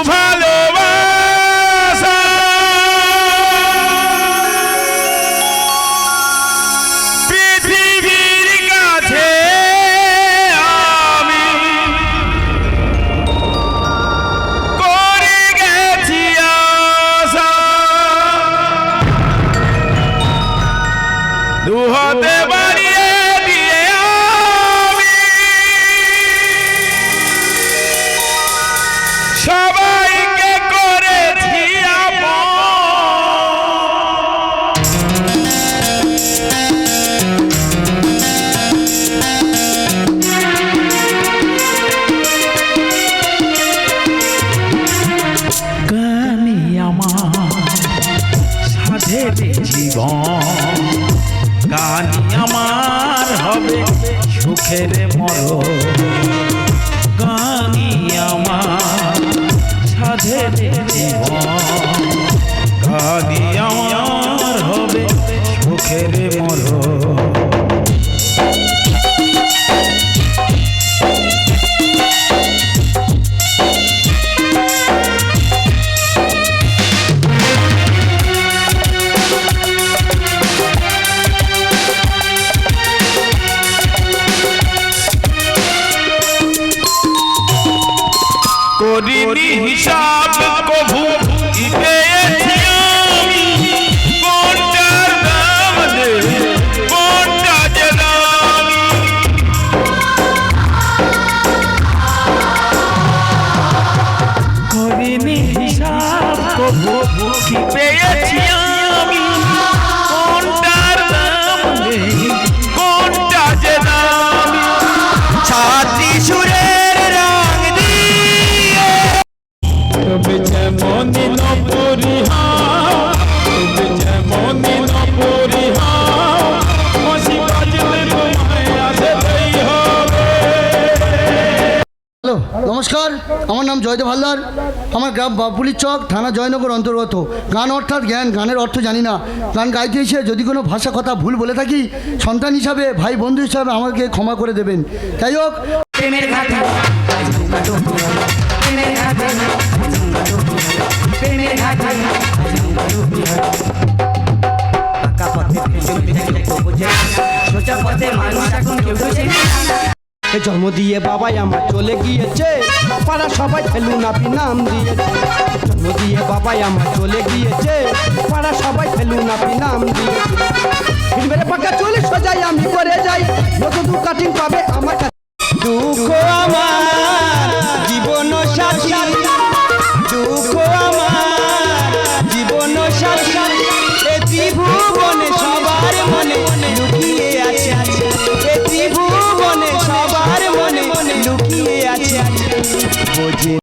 move. সাধের জীবন, গানি আমার হবে সুখের মর গানি আমার সাধের জীবন। গানি আমার হবে সুখের মর করিনি হিসাব কভু কি পেয়েছি আমি কোনটার দাম কোনটা যে করিনি হিসাব কভু কি পেয়েছি আমি কোনটার দাম কোনটা যে দামি ছাতি সুরের নমস্কার, আমার নাম জয়দেব হালদার। আমার গ্রাম বাপুলির চক, থানা জয়নগর অন্তর্গত। গান অর্থাৎ জ্ঞান, গানের অর্থ জানি না। গান গাইতে এসে যদি কোনো ভাষা কথা ভুল বলে থাকি, সন্তান হিসাবে, ভাই বন্ধু হিসাবে আমাকে ক্ষমা করে দেবেন। যাই হোক। সোজা পথে মানুষ এখন কেউ জন্ম দিয়ে বাবাই আমার চলে গিয়েছে। পাড়া সবাই ফেলু নাপি নাম দিয়েছে। জন্ম দিয়ে বাবাই আমার চলে গিয়েছে। পাড়া সবাই ফেলু নাপি নাম দিয়েছে। মেরে পাকা চলে সোজাই, আমি করে যাই। যত দু কাটিং পাবে আমার কাছে। দুঃখ আমার জীবন সাথী। দুঃখ আমার জীবন সাথী। এ ত্রিভুবনে বোঝে